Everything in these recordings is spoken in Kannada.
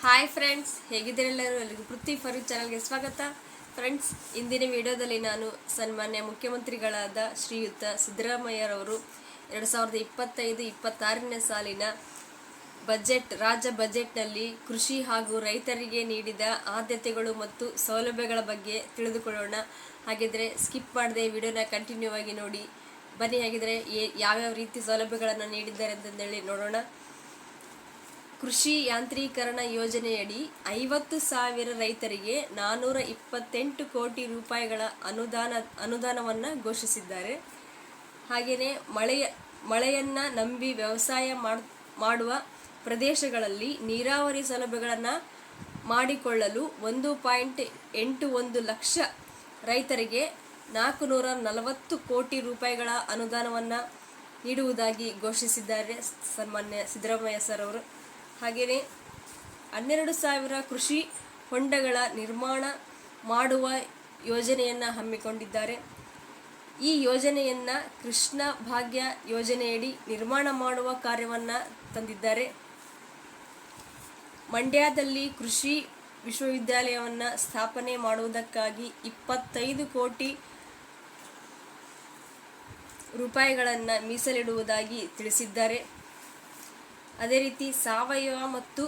ಹಾಯ್ ಫ್ರೆಂಡ್ಸ್ ಹೇಗಿದ್ದೀರೆಲ್ಲರೂ ಎಲ್ಲರಿಗೂ ಪೃಥ್ವಿ ಫರೀದ್ ಚಾನಲ್ಗೆ ಸ್ವಾಗತ. ಫ್ರೆಂಡ್ಸ್ ಇಂದಿನ ವಿಡಿಯೋದಲ್ಲಿ ನಾನು ಸನ್ಮಾನ್ಯ ಮುಖ್ಯಮಂತ್ರಿಗಳಾದ ಶ್ರೀಯುತ ಸಿದ್ದರಾಮಯ್ಯರವರು ಎರಡು ಸಾವಿರದ ಇಪ್ಪತ್ತೈದು, ಇಪ್ಪತ್ತಾರನೇ ಸಾಲಿನ ಬಜೆಟ್ ರಾಜ್ಯ ಬಜೆಟ್ನಲ್ಲಿ ಕೃಷಿ ಹಾಗೂ ರೈತರಿಗೆ ನೀಡಿದ ಆದ್ಯತೆಗಳು ಮತ್ತು ಸೌಲಭ್ಯಗಳ ಬಗ್ಗೆ ತಿಳಿದುಕೊಳ್ಳೋಣ. ಹಾಗಿದ್ರೆ ಸ್ಕಿಪ್ ಮಾಡದೆ ವಿಡಿಯೋನ ಕಂಟಿನ್ಯೂ ಆಗಿ ನೋಡಿ. ಬನ್ನಿ, ಹಾಗಿದ್ರೆ ಯಾವ್ಯಾವ ರೀತಿ ಸೌಲಭ್ಯಗಳನ್ನು ನೀಡಿದ್ದಾರೆ ಅಂತಂದೇಳಿ ನೋಡೋಣ. ಕೃಷಿ ಯಾಂತ್ರೀಕರಣ ಯೋಜನೆಯಡಿ ಐವತ್ತು ಸಾವಿರ ರೈತರಿಗೆ ನಾನ್ನೂರ ಇಪ್ಪತ್ತೆಂಟು ಕೋಟಿ ರೂಪಾಯಿಗಳ ಅನುದಾನ, ಅನುದಾನವನ್ನು ಘೋಷಿಸಿದ್ದಾರೆ. ಹಾಗೆಯೇ ಮಳೆಯ, ಮಳೆಯನ್ನು ನಂಬಿ ವ್ಯವಸಾಯ ಮಾಡ್- ಮಾಡುವ ಪ್ರದೇಶಗಳಲ್ಲಿ ನೀರಾವರಿ ಸೌಲಭ್ಯಗಳನ್ನು ಮಾಡಿಕೊಳ್ಳಲು ಒಂದು ಪಾಯಿಂಟ್ ಎಂಟು ಒಂದು ಲಕ್ಷ ರೈತರಿಗೆ ನಾಲ್ಕು ನೂರ ನಲವತ್ತು ಕೋಟಿ ರೂಪಾಯಿಗಳ ಅನುದಾನವನ್ನು ನೀಡುವುದಾಗಿ ಘೋಷಿಸಿದ್ದಾರೆ ಸನ್ಮಾನ್ಯ ಸಿದ್ದರಾಮಯ್ಯ ಸರ್ ಅವರು. ಹಾಗೆಯೇ ಹನ್ನೆರಡು ಸಾವಿರ ಕೃಷಿ ಹೊಂಡಗಳ ನಿರ್ಮಾಣ ಮಾಡುವ ಯೋಜನೆಯನ್ನು ಹಮ್ಮಿಕೊಂಡಿದ್ದಾರೆ. ಈ ಯೋಜನೆಯನ್ನು ಕೃಷ್ಣ ಭಾಗ್ಯ ಯೋಜನೆಯಡಿ ನಿರ್ಮಾಣ ಮಾಡುವ ಕಾರ್ಯವನ್ನು ತಂದಿದ್ದಾರೆ. ಮಂಡ್ಯದಲ್ಲಿ ಕೃಷಿ ವಿಶ್ವವಿದ್ಯಾಲಯವನ್ನು ಸ್ಥಾಪನೆ ಮಾಡುವುದಕ್ಕಾಗಿ ಇಪ್ಪತ್ತೈದು ಕೋಟಿ ರೂಪಾಯಿಗಳನ್ನು ಮೀಸಲಿಡುವುದಾಗಿ ತಿಳಿಸಿದ್ದಾರೆ. ಅದೇ ರೀತಿ ಸಾವಯವ ಮತ್ತು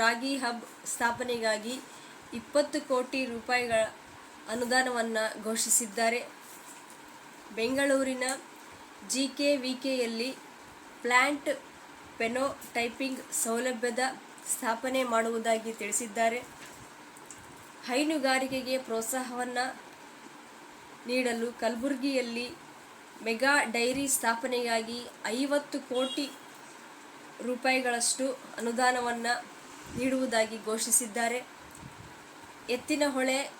ರಾಗಿ ಹಬ್ ಸ್ಥಾಪನೆಗಾಗಿ ಇಪ್ಪತ್ತು ಕೋಟಿ ರೂಪಾಯಿಗಳ ಅನುದಾನವನ್ನು ಘೋಷಿಸಿದ್ದಾರೆ. ಬೆಂಗಳೂರಿನ ಜಿ ಕೆ ವಿ ಕೆಯಲ್ಲಿ ಪ್ಲ್ಯಾಂಟ್ ಪೆನೋಟೈಪಿಂಗ್ ಸೌಲಭ್ಯದ ಸ್ಥಾಪನೆ ಮಾಡುವುದಾಗಿ ತಿಳಿಸಿದ್ದಾರೆ. ಹೈನುಗಾರಿಕೆಗೆ ಪ್ರೋತ್ಸಾಹವನ್ನು ನೀಡಲು ಕಲಬುರಗಿಯಲ್ಲಿ ಮೆಗಾ ಡೈರಿ ಸ್ಥಾಪನೆಗಾಗಿ ಐವತ್ತು ಕೋಟಿ ರೂಪಾಯಿಗಳಷ್ಟು ಅನುದಾನವನ್ನು ನೀಡುವುದಾಗಿ ಘೋಷಿಸಿದ್ದಾರೆ. ಎತ್ತಿನಹೊಳೆ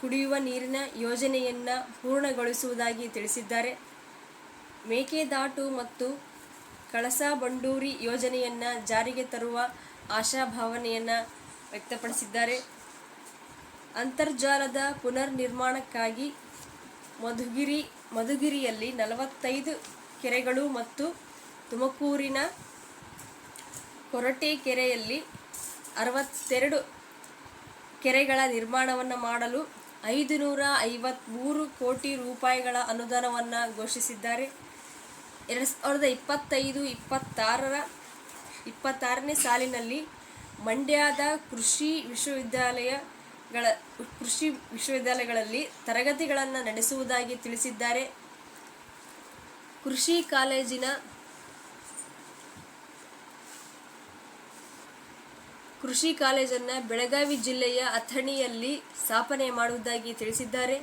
ಕುಡಿಯುವ ನೀರಿನ ಯೋಜನೆಯನ್ನು ಪೂರ್ಣಗೊಳಿಸುವುದಾಗಿ ತಿಳಿಸಿದ್ದಾರೆ. ಮೇಕೆದಾಟು ಮತ್ತು ಕಳಸಾ ಬಂಡೂರಿ ಯೋಜನೆಯನ್ನು ಜಾರಿಗೆ ತರುವ ಆಶಾಭಾವನೆಯನ್ನು ವ್ಯಕ್ತಪಡಿಸಿದ್ದಾರೆ. ಅಂತರ್ಜಾಲದ ಪುನರ್ ನಿರ್ಮಾಣಕ್ಕಾಗಿ ಮಧುಗಿರಿ, ಮಧುಗಿರಿಯಲ್ಲಿ ನಲವತ್ತೈದು ಕೆರೆಗಳು ಮತ್ತು ತುಮಕೂರಿನ ಕೊರಟೆಕೆರೆಯಲ್ಲಿ ಅರವತ್ತೆರಡು ಕೆರೆಗಳ ನಿರ್ಮಾಣವನ್ನು ಮಾಡಲು ಐದು ನೂರ ಐವತ್ತ್ಮೂರು ಕೋಟಿ ರೂಪಾಯಿಗಳ ಅನುದಾನವನ್ನು ಘೋಷಿಸಿದ್ದಾರೆ. ಎರಡು ಸಾವಿರದ ಇಪ್ಪತ್ತೈದು ಇಪ್ಪತ್ತಾರರ ಇಪ್ಪತ್ತಾರನೇ ಸಾಲಿನಲ್ಲಿ ಮಂಡ್ಯದ ಕೃಷಿ ವಿಶ್ವವಿದ್ಯಾಲಯಗಳ ಕೃಷಿ ವಿಶ್ವವಿದ್ಯಾಲಯಗಳಲ್ಲಿ ತರಗತಿಗಳನ್ನು ನಡೆಸುವುದಾಗಿ ತಿಳಿಸಿದ್ದಾರೆ. ಕೃಷಿ ಕಾಲೇಜಿನ ಕೃಷಿ ಕಾಲೇಜನ್ನು ಬೆಳಗಾವಿ ಜಿಲ್ಲೆಯ ಅಥಣಿಯಲ್ಲಿ ಸ್ಥಾಪನೆ ಮಾಡುವುದಾಗಿ ತಿಳಿಸಿದ್ದಾರೆ.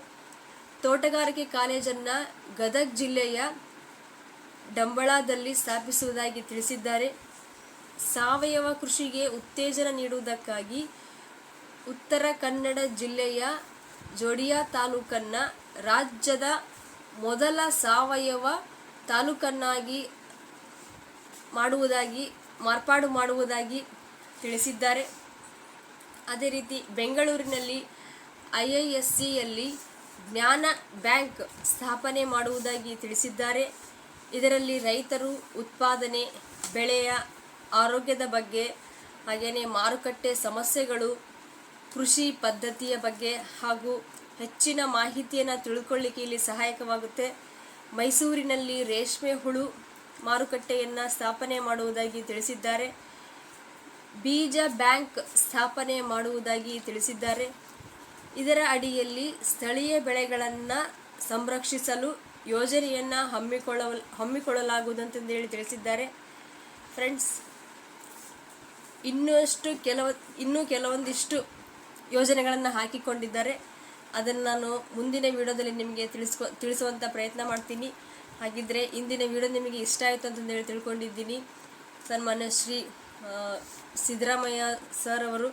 ತೋಟಗಾರಿಕೆ ಕಾಲೇಜನ್ನು ಗದಗ ಜಿಲ್ಲೆಯ ಡಂಬಳದಲ್ಲಿ ಸ್ಥಾಪಿಸುವುದಾಗಿ ತಿಳಿಸಿದ್ದಾರೆ. ಸಾವಯವ ಕೃಷಿಗೆ ಉತ್ತೇಜನ ನೀಡುವುದಕ್ಕಾಗಿ ಉತ್ತರ ಕನ್ನಡ ಜಿಲ್ಲೆಯ ಜೋಡಿಯಾ ತಾಲೂಕನ್ನು ರಾಜ್ಯದ ಮೊದಲ ಸಾವಯವ ತಾಲೂಕನ್ನಾಗಿ ಮಾಡುವುದಾಗಿ ಮಾರ್ಪಾಡು ಮಾಡುವುದಾಗಿ ತಿಳಿಸಿದ್ದಾರೆ. ಅದೇ ರೀತಿ ಬೆಂಗಳೂರಿನಲ್ಲಿ ಐ ಐ ಎಸ್ ಸಿಯಲ್ಲಿ ಜ್ಞಾನ ಬ್ಯಾಂಕ್ ಸ್ಥಾಪನೆ ಮಾಡುವುದಾಗಿ ತಿಳಿಸಿದ್ದಾರೆ. ಇದರಲ್ಲಿ ರೈತರು ಉತ್ಪಾದನೆ, ಬೆಳೆಯ ಆರೋಗ್ಯದ ಬಗ್ಗೆ ಹಾಗೆಯೇ ಮಾರುಕಟ್ಟೆ ಸಮಸ್ಯೆಗಳು, ಕೃಷಿ ಪದ್ಧತಿಯ ಬಗ್ಗೆ ಹಾಗೂ ಹೆಚ್ಚಿನ ಮಾಹಿತಿಯನ್ನು ತಿಳ್ಕೊಳ್ಳಿಕ್ಕೆ ಇಲ್ಲಿ ಸಹಾಯಕವಾಗುತ್ತೆ. ಮೈಸೂರಿನಲ್ಲಿ ರೇಷ್ಮೆ ಹುಳು ಮಾರುಕಟ್ಟೆಯನ್ನು ಸ್ಥಾಪನೆ ಮಾಡುವುದಾಗಿ ತಿಳಿಸಿದ್ದಾರೆ. ಬೀಜ ಬ್ಯಾಂಕ್ ಸ್ಥಾಪನೆ ಮಾಡುವುದಾಗಿ ತಿಳಿಸಿದ್ದಾರೆ. ಇದರ ಅಡಿಯಲ್ಲಿ ಸ್ಥಳೀಯ ಬೆಳೆಗಳನ್ನು ಸಂರಕ್ಷಿಸಲು ಯೋಜನೆಯನ್ನು ಹಮ್ಮಿಕೊಳ್ಳ ಹಮ್ಮಿಕೊಳ್ಳಲಾಗುವುದಂತಂದೇಳಿ ತಿಳಿಸಿದ್ದಾರೆ. ಫ್ರೆಂಡ್ಸ್, ಇನ್ನಷ್ಟು ಕೆಲವು, ಇನ್ನೂ ಕೆಲವೊಂದಿಷ್ಟು ಯೋಜನೆಗಳನ್ನು ಹಾಕಿಕೊಂಡಿದ್ದಾರೆ. ಅದನ್ನು ನಾನು ಮುಂದಿನ ವಿಡಿಯೋದಲ್ಲಿ ನಿಮಗೆ ತಿಳಿಸ್ಕೊ ತಿಳಿಸುವಂಥ ಪ್ರಯತ್ನ ಮಾಡ್ತೀನಿ. ಹಾಗಿದ್ದರೆ ಇಂದಿನ ವಿಡಿಯೋ ನಿಮಗೆ ಇಷ್ಟ ಆಯಿತು ಅಂತಂದೇಳಿ ತಿಳ್ಕೊಂಡಿದ್ದೀನಿ. ಸನ್ಮಾನ್ಯ ಶ್ರೀ ಸಿದ್ದರಾಮಯ್ಯ ಸರ್ ಅವರು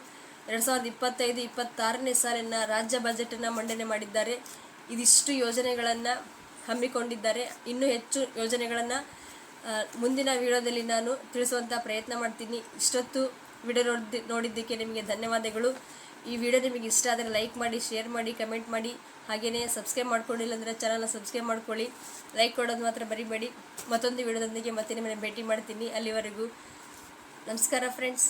ಎರಡು ಸಾವಿರದ ಇಪ್ಪತ್ತೈದು, ಇಪ್ಪತ್ತಾರನೇ ಸಾಲಿನ ರಾಜ್ಯ ಬಜೆಟನ್ನು ಮಂಡನೆ ಮಾಡಿದ್ದಾರೆ. ಇದಿಷ್ಟು ಯೋಜನೆಗಳನ್ನು ಹಮ್ಮಿಕೊಂಡಿದ್ದಾರೆ. ಇನ್ನೂ ಹೆಚ್ಚು ಯೋಜನೆಗಳನ್ನು ಮುಂದಿನ ವಿಡಿಯೋದಲ್ಲಿ ನಾನು ತಿಳಿಸುವಂಥ ಪ್ರಯತ್ನ ಮಾಡ್ತೀನಿ. ಇಷ್ಟೊತ್ತು ವಿಡಿಯೋ ನೋಡಿದ್ದ ನೋಡಿದ್ದಕ್ಕೆ ನಿಮಗೆ ಧನ್ಯವಾದಗಳು. ಈ ವಿಡಿಯೋ ನಿಮಗೆ ಇಷ್ಟ ಆದರೆ ಲೈಕ್ ಮಾಡಿ, ಶೇರ್ ಮಾಡಿ, ಕಮೆಂಟ್ ಮಾಡಿ. ಹಾಗೆಯೇ ಸಬ್ಸ್ಕ್ರೈಬ್ ಮಾಡ್ಕೊಂಡಿಲ್ಲ ಅಂದರೆ ಚಾನಲ್ನ ಸಬ್ಸ್ಕ್ರೈಬ್ ಮಾಡ್ಕೊಳ್ಳಿ. ಲೈಕ್ ಕೊಡೋದು ಮಾತ್ರ ಬರಿಬೇಡಿ ಮತ್ತೊಂದು ವಿಡಿಯೋದೊಂದಿಗೆ ಮತ್ತೆ ನಿಮ್ಮನ್ನು ಭೇಟಿ ಮಾಡ್ತೀನಿ. ಅಲ್ಲಿವರೆಗೂ ನಮಸ್ಕಾರ ಫ್ರೆಂಡ್ಸ್